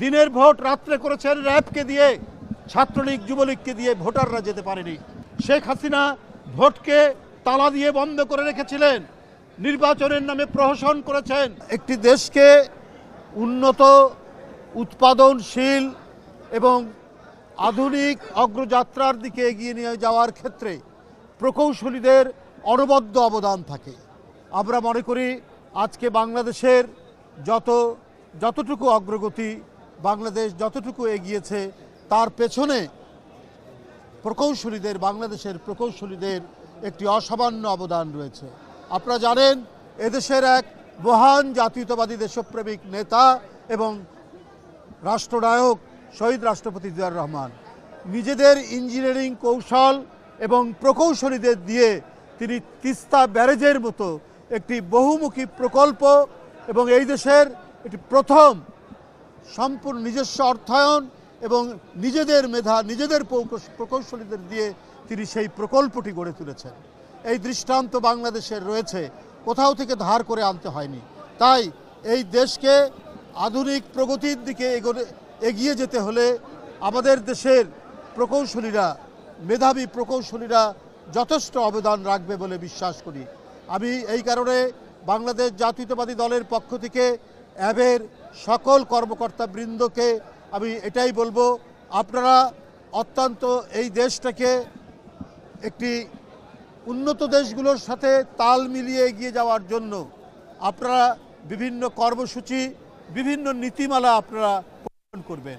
দিনের ভোট রাত্রে করেছেন র্যাবকে দিয়ে, ছাত্রলীগ, যুবলীগকে দিয়ে ভোটাররা যেতে পারেনি। শেখ হাসিনা ভোটকে তালা দিয়ে বন্ধ করে রেখেছিলেন। নির্বাচনের নামে প্রহসন করেছেন। একটি দেশকে উন্নত, উৎপাদনশীল এবং আধুনিক অগ্রযাত্রার দিকে এগিয়ে নিয়ে যাওয়ার ক্ষেত্রে প্রকৌশলীদের অনবদ্য অবদান থাকে। আমরা মনে করি, আজকে বাংলাদেশের যত, যতটুকু অগ্রগতি বাংলাদেশ যতটুকু এগিয়েছে, তার পেছনে প্রকৌশলীদের, বাংলাদেশের প্রকৌশলীদের একটি অসামান্য অবদান রয়েছে। আপনারা জানেন, এদেশের এক মহান জাতীয়তাবাদী দেশপ্রেমিক নেতা এবং রাষ্ট্রনায়ক শহীদ রাষ্ট্রপতি জিয়াউর রহমান। নিজেদের ইঞ্জিনিয়ারিং কৌশল এবং প্রকৌশলীদের দিয়ে তিনি তিস্তা ব্যারেজের মতো একটি বহুমুখী প্রকল্প এবং এই দেশের একটি প্রথম সম্পূর্ণ নিজস্ব অর্থায়ন এবং নিজেদের মেধা, নিজেদের প্রকৌশলীদের দিয়ে তিনি সেই প্রকল্পটি গড়ে তুলেছেন। এই দৃষ্টান্ত বাংলাদেশের রয়েছে, কোথাও থেকে ধার করে আনতে হয়নি। তাই এই দেশকে আধুনিক প্রগতির দিকে এগিয়ে যেতে হলে আমাদের দেশের প্রকৌশলীরা, মেধাবী প্রকৌশলীরা যথেষ্ট অবদান রাখবে বলে বিশ্বাস করি। আমি এই কারণে বাংলাদেশ জাতীয়তাবাদী দলের পক্ষ থেকে অ্যাবের সকল কর্মকর্তা বৃন্দকে আমি এটাই বলব, আপনারা অত্যন্ত এই দেশটাকে একটি উন্নত দেশগুলোর সাথে তাল মিলিয়ে এগিয়ে যাওয়ার জন্য আপনারা বিভিন্ন কর্মসূচি, বিভিন্ন নীতিমালা আপনারা প্রণয়ন করবেন।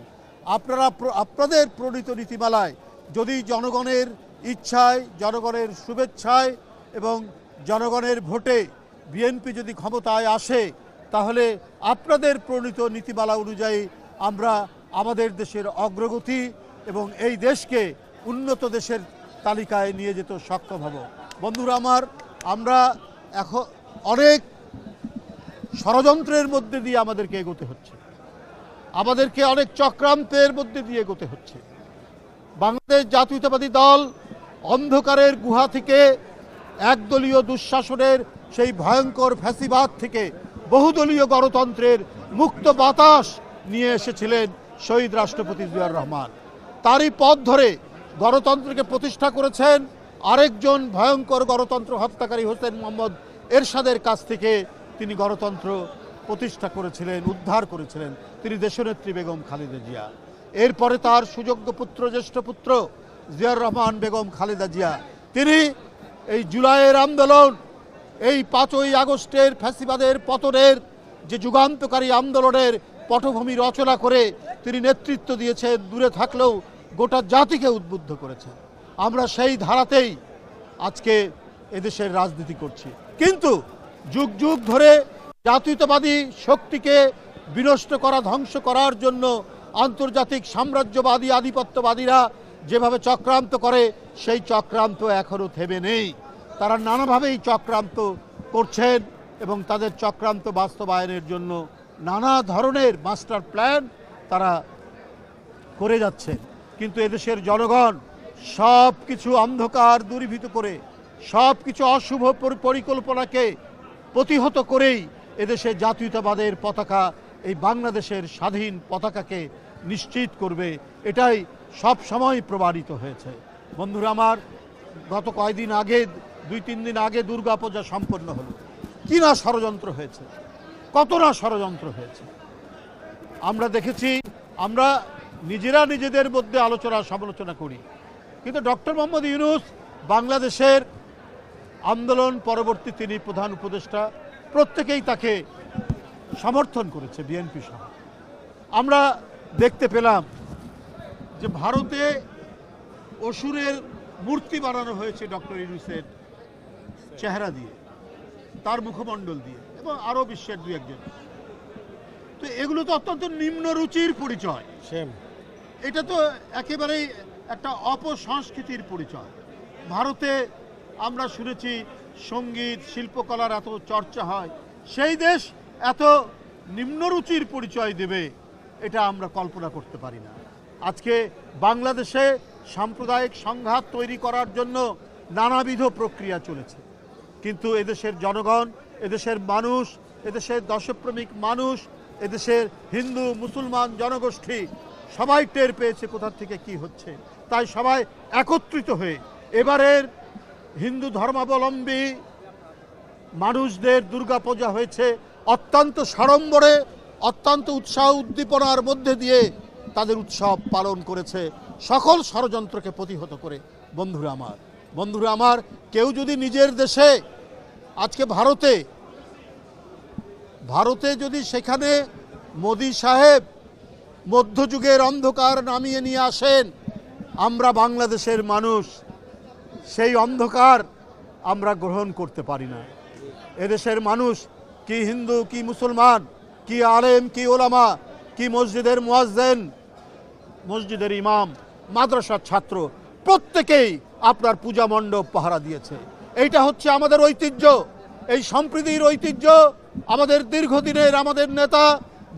আপনারা আপনাদের প্রণীত নীতিমালায় যদি জনগণের ইচ্ছায়, জনগণের শুভেচ্ছায় এবং জনগণের ভোটে বিএনপি যদি ক্ষমতায় আসে তাহলে আপনাদের প্রণীত নীতিমালা অনুযায়ী আমরা আমাদের দেশের অগ্রগতি এবং এই দেশকে উন্নত দেশের তালিকায় নিয়ে যেতে সক্ষম হব। বন্ধুরা আমার, আমরা এখন অনেক ষড়যন্ত্রের মধ্যে দিয়ে আমাদেরকে এগোতে হচ্ছে। আমাদেরকে অনেক চক্রান্তের মধ্যে দিয়ে এগোতে হচ্ছে। বাংলাদেশ জাতীয়তাবাদী দল অন্ধকারের গুহা থেকে একদলীয় দুঃশাসনের সেই ভয়ঙ্কর ফ্যাসিবাদ থেকে বহুদলীয় গণতন্ত্রের মুক্ত বাতাস নিয়ে এসেছিলেন শহীদ রাষ্ট্রপতি জিয়ার রহমান। তারই পথ ধরে গণতন্ত্রকে প্রতিষ্ঠা করেছেন আরেকজন ভয়ঙ্কর গণতন্ত্র হত্যাকারী হোসেন মোহাম্মদ এরশাদের কাছ থেকে তিনি গণতন্ত্র প্রতিষ্ঠা করেছিলেন, উদ্ধার করেছিলেন তিনি দেশনেত্রী বেগম খালেদা জিয়া। এরপরে তার সুযোগ্য পুত্র, জ্যেষ্ঠ পুত্র জিয়ার রহমান বেগম খালেদা জিয়া। তিনি এই জুলাইয়ের আন্দোলন এই পাঁচই আগস্টের ফ্যাসিবাদের পতনের যে যুগান্তকারী আন্দোলনের পটভূমি রচনা করে তিনি নেতৃত্ব দিয়েছেন, দূরে থাকলেও গোটা জাতিকে উদ্বুদ্ধ করেছে আমরা সেই ধারাতেই আজকে এদেশের রাজনীতি করছি। কিন্তু যুগ যুগ ধরে জাতীয়তাবাদী শক্তিকে বিনষ্ট করা, ধ্বংস করার জন্য আন্তর্জাতিক সাম্রাজ্যবাদী, আধিপত্যবাদীরা যেভাবে চক্রান্ত করে, সেই চক্রান্ত এখনও থেমে নেই। তারা নানাভাবেই চক্রান্ত করছেন এবং তাদের চক্রান্ত বাস্তবায়নের জন্য নানা ধরনের মাস্টার প্ল্যান তারা করে যাচ্ছে কিন্তু এদেশের জনগণ সব কিছু অন্ধকার দূরীভূত করে সব কিছু অশুভ পরিকল্পনাকে প্রতিহত করেই এদেশে জাতীয়তাবাদের পতাকা, এই বাংলাদেশের স্বাধীন পতাকাকে নিশ্চিত করবে। এটাই সব সময় প্রমাণিত হয়েছে। বন্ধুরা আমার, গত কয়েকদিন আগে দুই, তিন দিন আগে দুর্গাপূজা সম্পন্ন হলো। কি না ষড়যন্ত্র হয়েছে? কত না ষড়যন্ত্র হয়েছে? আমরা দেখেছি, আমরা নিজেরা নিজেদের মধ্যে আলোচনা, সমালোচনা করি। কিন্তু ডক্টর মোহাম্মদ ইউনুস বাংলাদেশের আন্দোলন পরবর্তী তিনি প্রধান উপদেষ্টা, প্রত্যেকেই তাকে সমর্থন করেছে বিএনপি সহ। আমরা দেখতে পেলাম যে ভারতে অসুরের মূর্তি বানানো হয়েছে ডক্টর ইউনুসের চেহারা দিয়ে তার মুখমণ্ডল দিয়ে এবং আরও বিশ্বের দু একজন। তো এগুলো তো অত্যন্ত নিম্ন রুচির পরিচয়। সেম। এটা তো একেবারেই একটা অপসংস্কৃতির পরিচয়। ভারতে আমরা শুনেছি সংগীত শিল্পকলার এত চর্চা হয় সেই দেশ এত নিম্নরুচির পরিচয় দেবে এটা আমরা কল্পনা করতে পারি না। আজকে বাংলাদেশে সাম্প্রদায়িক সংঘাত তৈরি করার জন্য নানাবিধ প্রক্রিয়া চলেছে। কিন্তু এদেশের জনগণ, এদেশের মানুষ, এদেশের দশপ্রেমিক মানুষ, এদেশের হিন্দু, মুসলমান জনগোষ্ঠী সবাই টের পেয়েছে কোথা থেকে কি হচ্ছে। তাই সবাই একত্রিত হয়ে এবারের হিন্দু ধর্মাবলম্বী মানুষদের দুর্গাপূজা হয়েছে অত্যন্ত সাড়ম্বরে, অত্যন্ত উৎসাহ উদ্দীপনার মধ্যে দিয়ে তাদের উৎসব পালন করেছে সকল ষড়যন্ত্রকে প্রতিহত করে। বন্ধুরা আমার বন্ধুরা আমার, কেউ যদি নিজের দেশে, আজকে ভারতে ভারতে যদি সেখানে মোদি সাহেব মধ্যযুগের অন্ধকার নামিয়ে নিয়ে আসেন, আমরা বাংলাদেশের মানুষ, সেই অন্ধকার আমরা গ্রহণ করতে পারি না। এদেশের মানুষ কি হিন্দু, কি মুসলমান, কি আলেম, কি ওলামা, কি মসজিদের মুয়াজ্জেন, মসজিদের ইমাম, মাদ্রাসার ছাত্র প্রত্যেকেই আপনার পূজা মণ্ডপ পাহারা দিয়েছে। এইটা হচ্ছে আমাদের ঐতিহ্য। এই সম্প্রীতির ঐতিহ্য আমাদের দীর্ঘদিনের আমাদের নেতা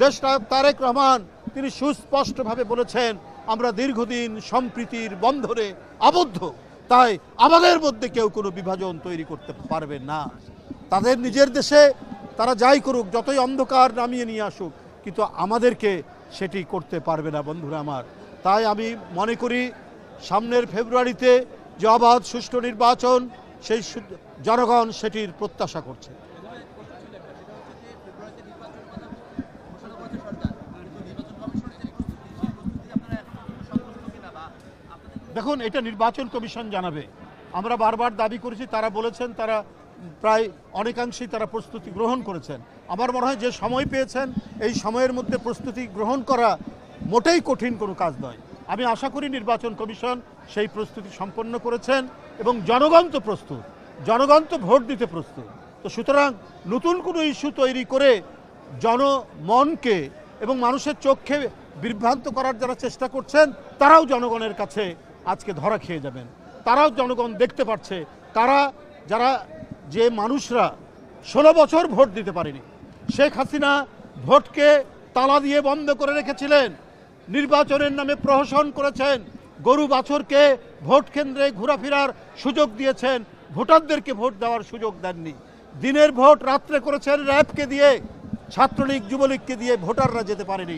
দেশনায়ক তারেক রহমান, তিনি সুস্পষ্টভাবে বলেছেন, আমরা দীর্ঘদিন সম্প্রীতির বন্ধনে আবদ্ধ। তাই আমাদের মধ্যে কেউ কোনো বিভাজন তৈরি করতে পারবে না। তাদের নিজের দেশে তারা যাই করুক, যতই অন্ধকার নামিয়ে নিয়ে আসুক, কিন্তু আমাদেরকে সেটি করতে পারবে না বন্ধুরা আমার। তাই আমি মনে করি সামনের ফেব্রুয়ারিতে যে অবাধ সুষ্ঠু নির্বাচন, সেই জনগণ সেটির প্রত্যাশা করছে। দেখুন, এটা নির্বাচন কমিশন জানাবে। আমরা বারবার দাবি করেছি, তারা বলেছেন, তারা প্রায় অনেকাংশেই তারা প্রস্তুতি গ্রহণ করেছেন। আমার মনে হয় যে সময় পেয়েছেন, এই সময়ের মধ্যে প্রস্তুতি গ্রহণ করা মোটেই কঠিন কোনো কাজ নয়। আমি আশা করি নির্বাচন কমিশন সেই প্রস্তুতি সম্পন্ন করেছেন এবং জনগণ তো প্রস্তুত, জনগণ তো ভোট দিতে প্রস্তুত। তো সুতরাং নতুন কোনো ইস্যু তৈরি করে জনমনকে এবং মানুষের চোখে বিভ্রান্ত করার যারা চেষ্টা করছেন, তারাও জনগণের কাছে আজকে ধরা খেয়ে যাবেন। তারাও জনগণ দেখতে পাচ্ছে তারা যারা যে মানুষরা ষোলো বছর ভোট দিতে পারেনি, শেখ হাসিনা ভোটকে তালা দিয়ে বন্ধ করে রেখেছিলেন। নির্বাচনের নামে প্রহসন করেছেন। গরু বাছরকে ভোট কেন্দ্রে ঘোরাফেরার সুযোগ দিয়েছেন। ভোটারদেরকে ভোট দেওয়ার সুযোগ দেননি। দিনের ভোট রাত্রে করেছেন র্যাবকে দিয়ে। ছাত্রলীগ, যুবলীগকে দিয়ে ভোটাররা যেতে পারেনি।